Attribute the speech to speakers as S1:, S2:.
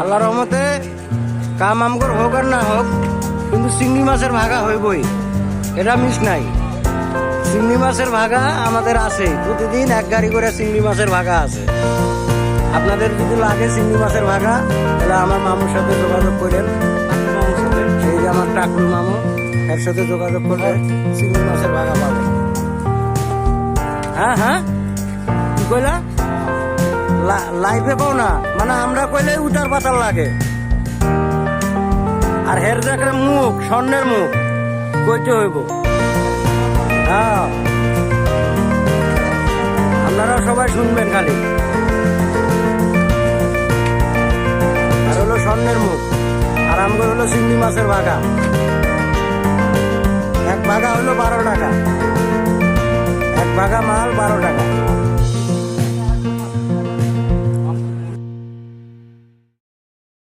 S1: আল্লাহ রহমতে কাম আমগর হোক আর না হোক, কিন্তু চিংড়ি মাছের ভাগা হইবই, এটা মিস নাই। চিংড়ি মাছের ভাগা আমাদের আছে, প্রতিদিন এক গাড়ি করে চিংড়ি মাছের ভাগা আছে। আপনাদের যদি লাগে চিংড়ি মাছের ভাগা, তাহলে আমার মামুর সাথে যোগাযোগ করেন। সেই যে আমার টাকুর মামু, এর সাথে যোগাযোগ করলে চিংড়ি মাছের ভাগা পাবেন হ্যাঁ হ্যাঁ? কি কইলা? লাইফে পাও না। মানে আমরা কইলে উটার পাতার লাগে। আর হের দেখলে মুখ, স্বর্ণের মুখ, কইতে হইব। হ্যাঁ। আপনারা সবাই শুনবেন খালি। আর হলো স্বর্ণের মুখ, আর আমগো হলো চিংড়ি মাছের ভাগা এক ভাগা হলো বারো টাকা। এক ভাগা মাল বারো টাকা।